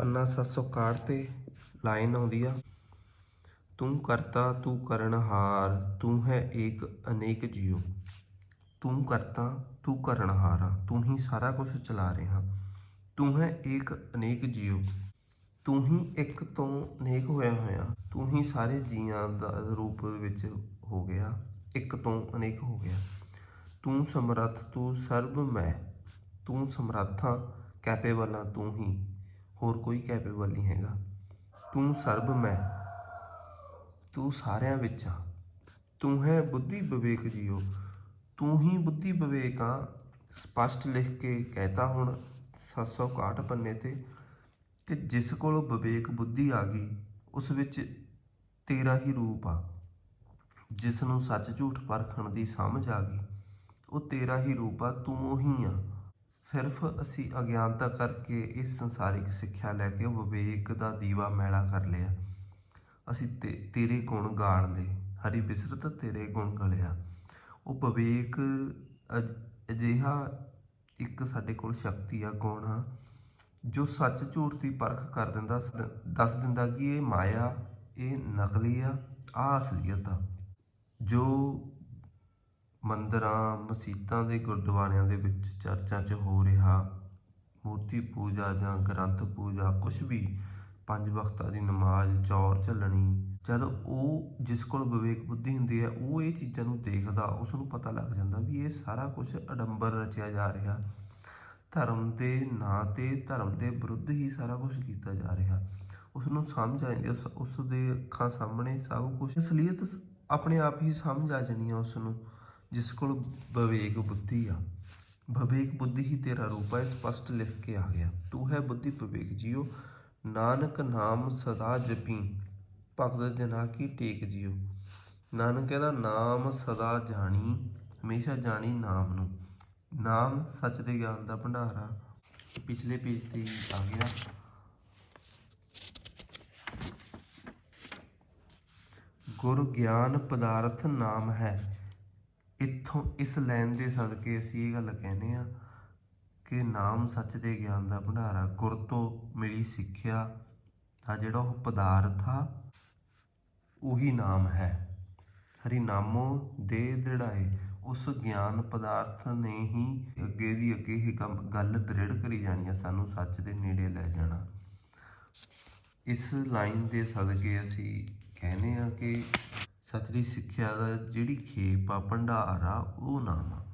ਪੰਨਾ 761 ਤੇ ਲਾਈਨ ਆਉਂਦੀ ਆ। ਤੂੰ ਕਰਤਾ, ਤੂੰ ਕਰਨਹਾਰ ਤੂੰ ਹੈ ਏਕ ਅਨੇਕ ਜੀਉ। ਤੂੰ ਕਰਤਾ, ਤੂੰ ਕਰਨਹਾਰਾ ਤੂੰ ਹੀ ਸਾਰਾ ਕੁਝ ਚਲਾ ਰਿਹਾ। ਤੂੰ ਹੈ ਏਕ ਅਨੇਕ ਜੀਉ। ਤੂੰ ਹੀ ਇੱਕ ਤੋਂ ਅਨੇਕ ਹੋਇਆ ਹੋਇਆ। ਤੂੰ ਹੀ ਸਾਰੇ ਜੀਆਂ ਦਾ ਰੂਪ ਵਿੱਚ ਹੋ ਗਿਆ। ਇੱਕ ਤੋਂ ਅਨੇਕ ਹੋ ਗਿਆ। ਤੂੰ ਸਮਰੱਥ, ਤੂੰ ਸਰਬ ਮੈਂ ਤੂੰ ਸਮਰੱਥਾ ਕੈਪੇਬਲ ਆ ਤੂੰ ਹੀ। ਹੋਰ ਕੋਈ ਕੈਪੇਬਲ ਨਹੀਂ ਹੈਗਾ। ਤੂੰ ਸਰਬ ਮੈਂ। ਤੂੰ ਸਾਰਿਆਂ ਵਿੱਚ ਆ। ਤੂੰ ਹੈ ਬੁੱਧੀ ਵਿਵੇਕ ਜੀਓ। ਤੂੰ ਹੀ ਬੁੱਧੀ ਵਿਵੇਕ ਆ। ਸਪਸ਼ਟ ਲਿਖ ਕੇ ਕਹਿਤਾ ਹੁਣ 761 ਪੰਨੇ ਤੇ, ਕਿ ਜਿਸ ਕੋਲ ਵਿਵੇਕ ਬੁੱਧੀ ਆ ਗਈ, ਉਸ ਵਿੱਚ ਤੇਰਾ ਹੀ ਰੂਪ ਆ। ਜਿਸ ਨੂੰ ਸੱਚ ਝੂਠ ਪਰਖਣ ਦੀ ਸਮਝ ਆ ਗਈ, ਉਹ ਤੇਰਾ ਹੀ ਰੂਪ ਆ। ਤੂੰ ਉਹੀ ਆ। ਸਿਰਫ ਅਸੀਂ ਅਗਿਆਨਤਾ ਕਰਕੇ ਇਸ ਸੰਸਾਰਿਕ ਸਿੱਖਿਆ ਲੈ ਕੇ ਵਿਵੇਕ ਦਾ ਦੀਵਾ ਮੈਲਾ ਕਰ ਲਿਆ। ਅਸੀਂ ਤੇ- ਤੇਰੇ ਗੁਣ ਗਾਣ ਦੇ ਹਰੀ ਬਿਸਰਤ ਤੇਰੇ ਗੁਣ ਗਲਿਆ। ਉਹ ਵਿਵੇਕ ਅਜ- ਅਜਿਹਾ ਇੱਕ ਸਾਡੇ ਕੋਲ ਸ਼ਕਤੀ ਆ, ਗੁਣ ਆ, ਜੋ ਸੱਚ ਝੂਠ ਦੀ ਪਰਖ ਕਰ ਦਿੰਦਾ ਸ- ਦੱਸ ਦਿੰਦਾ ਕਿ ਇਹ ਮਾਇਆ, ਇਹ ਨਕਲੀ ਆ ਆ ਅਸਲੀਅਤ ਆ। ਜੋ ਮੰਦਰਾਂ ਮਸੀਤਾਂ ਦੇ ਗੁਰਦੁਆਰਿਆਂ ਦੇ ਵਿੱਚ ਚਰਚਾਂ 'ਚ ਹੋ ਰਿਹਾ। ਮੂਰਤੀ ਪੂਜਾ ਜਾਂ ਗ੍ਰੰਥ ਪੂਜਾ ਕੁਝ ਵੀ ਪੰਜ ਵਕਤਾਂ ਦੀ ਨਮਾਜ਼ ਚੌਰ ਝੱਲਣੀ ਜਦ ਉਹ ਜਿਸ ਕੋਲ ਵਿਵੇਕ ਬੁੱਧੀ ਹੁੰਦੀ ਹੈ ਉਹ ਇਹ ਚੀਜ਼ਾਂ ਨੂੰ ਦੇਖਦਾ ਉਸ ਨੂੰ ਪਤਾ ਲੱਗ ਜਾਂਦਾ ਵੀ ਇਹ ਸਾਰਾ ਕੁਝ ਅਡੰਬਰ ਰਚਿਆ ਜਾ ਰਿਹਾ। ਧਰਮ ਦੇ ਨਾਂ ਤੇ ਧਰਮ ਦੇ ਵਿਰੁੱਧ ਹੀ ਸਾਰਾ ਕੁਝ ਕੀਤਾ ਜਾ ਰਿਹਾ। ਉਸ ਨੂੰ ਸਮਝ ਆ ਜਾਂਦੀ ਹੈ, ਉਸ ਦੇ ਅੱਖਾਂ ਸਾਹਮਣੇ ਸਭ ਕੁਝ ਅਸਲੀਅਤ ਆਪਣੇ ਆਪ ਹੀ ਸਮਝ ਆ ਜਾਣੀ ਆ ਉਸ ਨੂੰ ਜਿਸ ਕੋਲ ਵਿਵੇਕ ਬੁੱਧੀ ਆ। ਵਿਵੇਕ ਬੁੱਧੀ ਹੀ ਤੇਰਾ ਰੂਪ ਹੈ ਸਪਸ਼ਟ ਲਿਖ ਕੇ ਆ ਗਿਆ। ਤੂੰ ਹੈ ਬੁੱਧੀ ਵਿਵੇਕ ਜੀਓ, ਨਾਨਕ ਨਾਮ ਸਦਾ ਜਪੀ। ਭਗਤ ਜਨਾ ਕੀ ਟੇਕ ਜੀਓ। ਨਾਨਕ ਕਹਿੰਦਾ, ਨਾਮ ਸਦਾ ਜਾਣੀ, ਹਮੇਸ਼ਾ ਜਾਣੀ ਨਾਮ ਨੂੰ। ਨਾਮ ਸੱਚ ਦੇ ਗਿਆਨ ਦਾ ਭੰਡਾਰਾ ਪਿਛਲੇ ਪੇਜ ਤੇ ਆ ਗਿਆ। ਗੁਰ ਗਿਆਨ ਪਦਾਰਥ ਨਾਮ ਹੈ। ਇੱਥੋਂ ਇਸ ਲਾਈਨ ਦੇ ਸਦਕੇ ਅਸੀਂ ਇਹ ਗੱਲ ਕਹਿੰਦੇ ਆ ਕਿ ਨਾਮ ਸੱਚ ਦੇ ਗਿਆਨ ਦਾ ਭੰਡਾਰਾ ਗੁਰ ਤੋਂ ਮਿਲੀ ਸਿੱਖਿਆ ਦਾ ਜਿਹੜਾ ਉਹ ਪਦਾਰਥ ਆ, ਉਹੀ ਨਾਮ ਹੈ। ਹਰੀ ਨਾਮੋ ਦੇ ਦ੍ਰਿੜਾਏ, ਉਸ ਗਿਆਨ ਪਦਾਰਥ ਨੇ ਹੀ ਅੱਗੇ ਦੀ ਅੱਗੇ ਹੀ ਗੱਲ ਦ੍ਰਿੜ ਕਰੀ ਜਾਣੀ ਆ, ਸਾਨੂੰ ਸੱਚ ਦੇ ਨੇੜੇ ਲੈ ਜਾਣਾ। ਇਸ ਲਾਈਨ ਦੇ ਸਦਕੇ ਅਸੀਂ ਕਹਿੰਦੇ ਆ ਕਿ ਸੱਚ ਦੀ ਸਿੱਖਿਆ ਦਾ ਜਿਹੜੀ ਖੇਪ ਆ, ਭੰਡਾਰ ਆ, ਉਹ ਨਾਮ ਆ।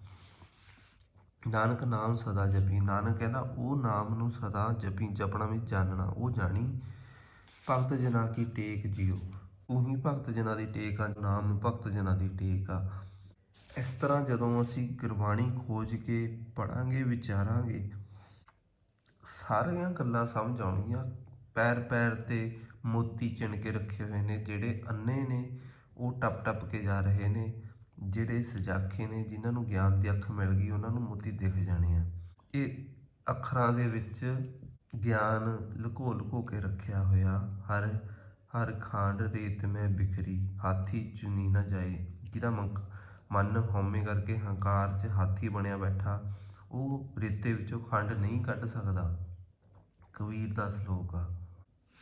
ਨਾਨਕ ਨਾਮ ਸਦਾ ਜਪੀ। ਨਾਨਕ ਕਹਿੰਦਾ, ਉਹ ਨਾਮ ਨੂੰ ਸਦਾ ਜਪੀ ਜਪਣਾ ਵੀ ਜਾਣਨਾ ਉਹ ਜਾਣੀ। ਭਗਤ ਜਨਾ ਕੀ ਟੇਕ ਜਿਓ ਉਹੀ ਭਗਤ ਜਨਾ ਦੀ ਟੇਕ ਆ, ਨਾਮ ਭਗਤ ਜਨਾ ਦੀ ਟੇਕ ਆ। ਇਸ ਤਰ੍ਹਾਂ ਜਦੋਂ ਅਸੀਂ ਗੁਰਬਾਣੀ ਖੋਜ ਕੇ ਪੜਾਂਗੇ ਵਿਚਾਰਾਂਗੇ, ਸਾਰੀਆਂ ਗੱਲਾਂ ਸਮਝ ਆਉਣਗੀਆਂ। ਪੈਰ ਪੈਰ ਤੇ ਮੋਤੀ ਚਿਣ ਕੇ ਰੱਖੇ ਹੋਏ ਨੇ, ਜਿਹੜੇ ਅੰਨੇ ਨੇ ਉਹ ਟੱਪ ਟੱਪ ਕੇ ਜਾ ਰਹੇ ਨੇ, ਜਿਹੜੇ ਸਜਾਖੇ ਨੇ, ਜਿਨ੍ਹਾਂ ਨੂੰ ਗਿਆਨ ਦੀ ਅੱਖ ਮਿਲ ਗਈ, ਉਹਨਾਂ ਨੂੰ ਮੋਤੀ ਦਿਖ ਜਾਣੇ ਆ। ਇਹ ਅੱਖਰਾਂ ਦੇ ਵਿੱਚ ਗਿਆਨ ਲੁਕੋ ਲੁਕੋ ਕੇ ਰੱਖਿਆ ਹੋਇਆ, ਹਰ ਹਰ ਖਾਂਡ ਰੇਤ ਮੈਂ ਬਿਖਰੀ, ਹਾਥੀ ਚੁਣੀ ਨਾ ਜਾਏ। ਜਿਹਦਾ ਮੰਕ, ਮਨ ਹਉਮੈ ਕਰਕੇ ਹੰਕਾਰ 'ਚ ਹਾਥੀ ਬਣਿਆ ਬੈਠਾ, ਉਹ ਰੇਤੇ ਵਿੱਚੋਂ ਖੰਡ ਨਹੀਂ ਕੱਢ ਸਕਦਾ। ਕਬੀਰ ਦਾ ਸ਼ਲੋਕ ਆ।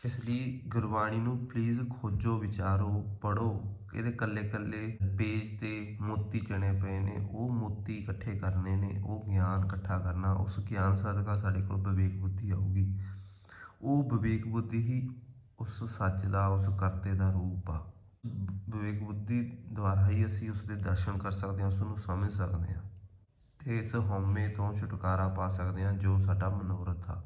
ਇਸ ਲਈ ਗੁਰਬਾਣੀ ਨੂੰ ਪਲੀਜ਼ ਖੋਜੋ, ਵਿਚਾਰੋ ਪੜੋ ਇਹਦੇ ਕੱਲੇ ਕੱਲੇ ਪੇਜ ਤੇ ਮੋਤੀ ਚਣੇ ਪਏ ਨੇ, ਉਹ ਮੋਤੀ ਇਕੱਠੇ ਕਰਨੇ ਨੇ, ਉਹ ਗਿਆਨ ਇਕੱਠਾ ਕਰਨਾ, ਉਸ ਗਿਆਨ ਸਦਕਾ ਸਾਡੇ ਕੋਲ ਵਿਵੇਕ ਬੁੱਧੀ ਆਊਗੀ। ਉਹ ਵਿਵੇਕ ਬੁੱਧੀ ਹੀ ਉਸ ਸੱਚ ਦਾ, ਉਸ ਕਰਤੇ ਦਾ ਰੂਪ ਆ। ਵਿਵੇਕ ਬੁੱਧੀ ਦੁਆਰਾ ਹੀ ਅਸੀਂ ਉਸ ਦੇ ਦਰਸ਼ਨ ਕਰ ਸਕਦੇ ਹਾਂ, ਉਸ ਨੂੰ ਸਮਝ ਸਕਦੇ ਹਾਂ। ਤੇ ਇਸ ਹਉਮੈ ਤੋਂ ਛੁਟਕਾਰਾ ਪਾ ਸਕਦੇ ਹਾਂ ਜੋ ਸਾਡਾ ਮਨੋਰਥ ਆ।